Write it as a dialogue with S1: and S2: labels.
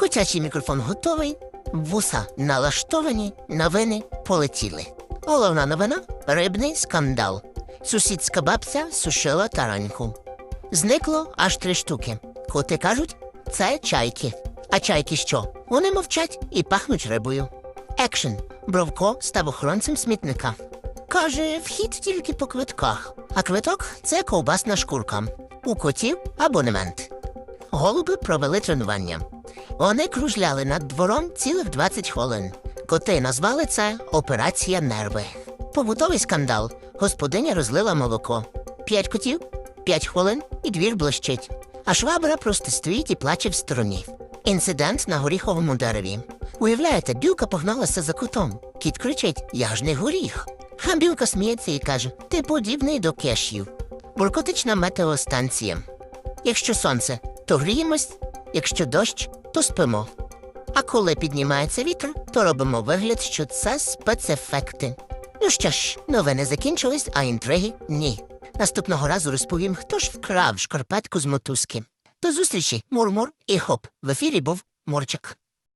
S1: Котячий мікрофон готовий, вуса налаштовані, новини полетіли. Головна новина рибний скандал. Сусідська бабця сушила тараньку. Зникло аж три штуки. Коти кажуть, це чайки. А чайки що? Вони мовчать і пахнуть рибою. Екшен. Бровко став охоронцем смітника. Каже, вхід тільки по квитках, а квиток це ковбасна шкурка. У котів абонемент. Голуби провели тренування. Вони кружляли над двором цілих 20 хвилин. Коти назвали це Операція Нерви. Побутовий скандал. Господиня розлила молоко. П'ять котів, п'ять хвилин і двір блищить. А швабра просто стоїть і плаче в стороні. Інцидент на горіховому дереві. Уявляєте, білка погналася за котом. Кіт кричить: Я ж не горіх. А білка сміється і каже: Ти подібний до кешів. Буркотична метеостанція. Якщо сонце, то гріємось, якщо дощ, то спимо. А коли піднімається вітер, то робимо вигляд, що це спецефекти. Ну що ж, новини закінчились, а інтриги ні. Наступного разу розповім, хто ж вкрав шкарпетку з мотузки. До зустрічі, мур-мур і хоп. В ефірі був Мурчик.